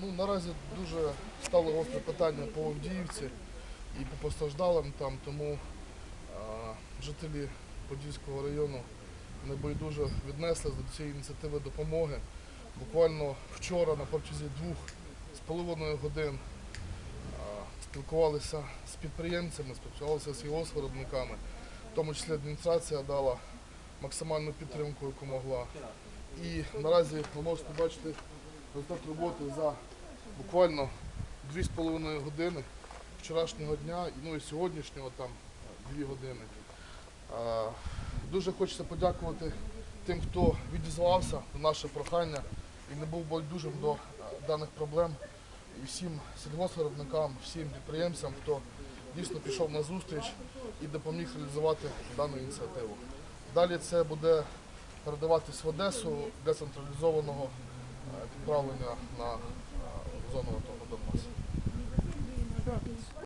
Ну, наразі дуже стало гостре питання по Авдіївці і по постраждалим там, тому а, жителі Подільського району небайдуже віднесли до цієї ініціативи допомоги. Буквально вчора на протязі двох з половиною годин а, спілкувалися з підприємцями, спілкувалися з його виробниками, в тому числі адміністрація дала максимальну підтримку, яку могла. І наразі ви можете бачити результат роботи за буквально 2,5 години вчорашнього дня, ну і сьогоднішнього там 2 години. Дуже хочеться подякувати тим, хто відізвався на наше прохання і не був байдужим до даних проблем. І всім сільгоспвиробникам, всім підприємцям, хто дійсно пішов на зустріч і допоміг реалізувати дану ініціативу. Далі це буде передаватись в Одесу для централізованого е, відправлення на е, зону АТО Донбасу. Донбас.